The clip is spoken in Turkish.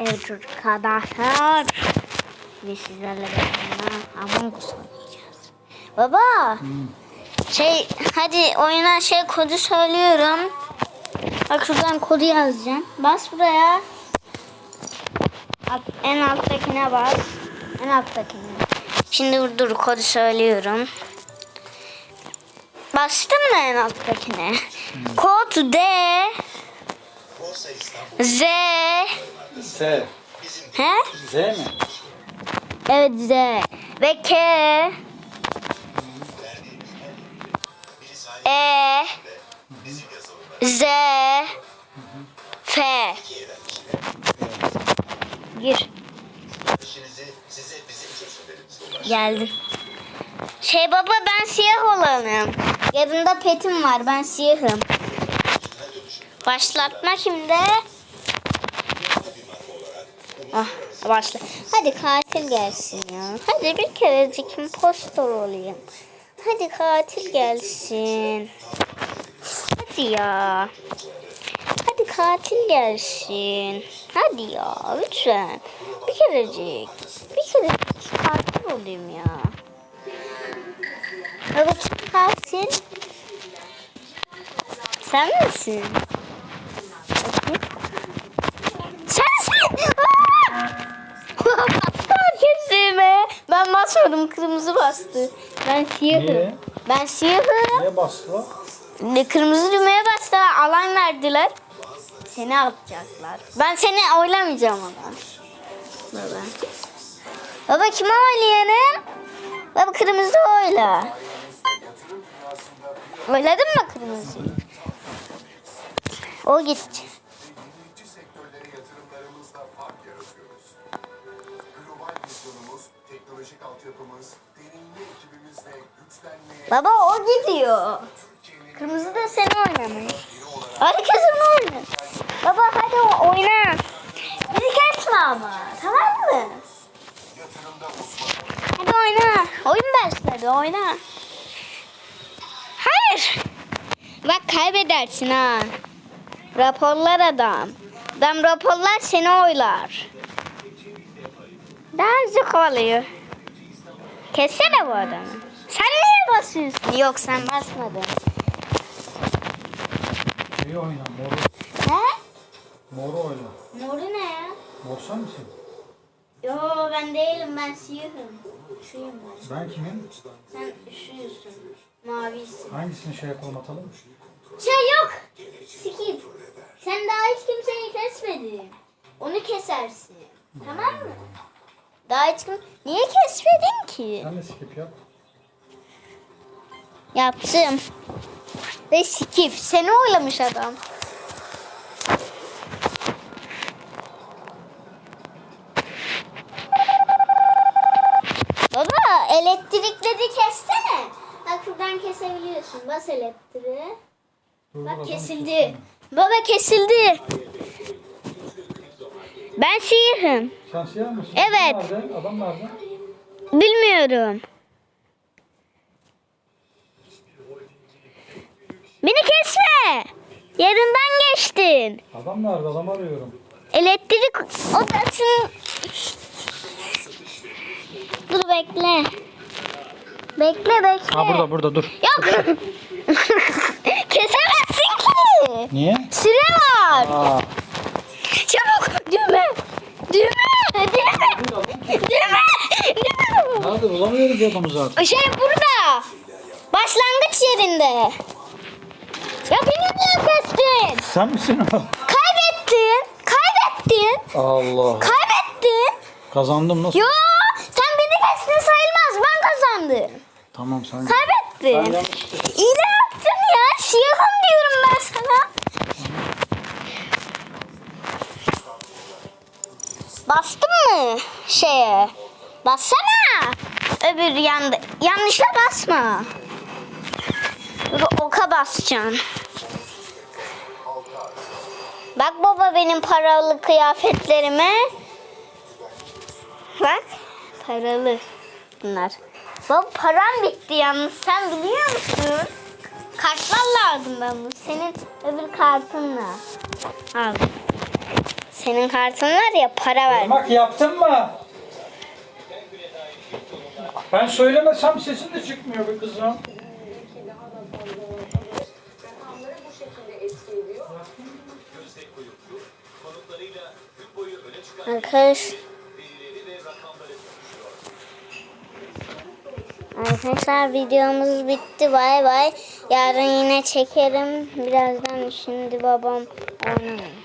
Evet arkadaşlar. Biz sizlerle beraber Among Us oynayacağız. Baba. Şey hadi oyuna şey kodu söylüyorum. Bak şuradan kodu yazacağım. Bas buraya. Alt, en alttakine bas. En alttakine. Şimdi dur, dur kodu söylüyorum. Bastın mı en alttakine? Kod D Z S. He? Z mi? Evet Z ve K E Z F Gir. Geldim. Şey baba ben siyah olanım. Yanında petim var ben siyahım. Başlatma şimdi. Ah başla. Hadi katil gelsin ya. Hadi bir kerecik impostor olayım. Hadi katil gelsin. Hadi ya. Hadi katil gelsin. Hadi ya lütfen. Bir kerecik. Bir kerecik katil olayım ya. Evet katil. Sen misin? Basmadım. Kırmızı bastı. Ben siyahım. Niye? Ben siyahım. Niye bastılar? Ne kırmızı düğmeye bastılar. Alan verdiler. Seni atacaklar. Ben seni oylamayacağım ama. Baba. Baba kime oylayalım? Baba kırmızı oyla. Oyladın mı kırmızıyı? O gitti. Global vizyonumuz, teknolojik altyapımız, deneyimli ekibimizle güçlenmeye Baba o gidiyor. Kırmızı da seni oynamış. Herkes onu oynar. Baba hadi oyna. Bizi kesme ama. Tamam mı? Hadi oyna. Oyun başladı oyna. Hayır. Bak kaybedersin ha. Raporlar adam. Adam raporlar seni oylar. Daha zık oluyor. Kessene bu adamı. Sen niye basıyorsun? Yok sen basmadın. İyi oyna. Moru. He? Moru oyna. Moru ne ya? Mor sen misin? Yo ben değilim ben siyahım. Şuyum ben. Ben kimim? Sen şuyusun. Mavisin. Hangisini şey yapalım atalım? Şey yok. Skip. Sen daha hiç kimseyi kesmedin. Onu kesersin. Tamam mı? Daha hiç kim... Niye kesmedin ki? Sen de skip yap. Yaptım. Ve skip. Seni oylamış adam. Baba elektrikleri kessene. Bak şuradan kesebiliyorsun. Bas elektriği. Dur, Bak kesildi. Baba kesildi. Ben siyahım. Sen siyah mısın? Evet. Nerede? Adam nerede? Bilmiyorum. Beni kesme. Yarından geçtin. Adam nerede? Adam arıyorum. Elektrik odasını... Dur bekle. Bekle bekle. Ha burada burada dur. Yok. Kesemezsin ki. Niye? Süre var. Aa. Düğme. Nerede? Bulamıyoruz adamı zaten. Şey burada. Başlangıç yerinde. Ya beni niye kestin? Sen misin o? Kaybettin. Kaybettin. Allah. Kaybettin. Kazandım nasıl? Yo sen beni kestin sayılmaz. Ben kazandım. Tamam sen. Kaybettin. Ben yanlış- İyi de yaptın ya. Siyahım diyorum ben sana. Bastın mı şeye? Bassana. Öbür yanda. Yanlışla basma. Oka basacaksın. Bak baba benim paralı kıyafetlerime. Bak paralı bunlar. Baba param bitti yalnız sen biliyor musun? Kartlar lazım ben bu. Senin öbür kartınla. Al. Senin kartın var ya para ver. Bak yaptın mı? Ben söylemesem sesin de çıkmıyor be kızım. Arkadaş. Arkadaşlar videomuz bitti. Bay bay. Yarın yine çekerim. Birazdan şimdi babam 오늘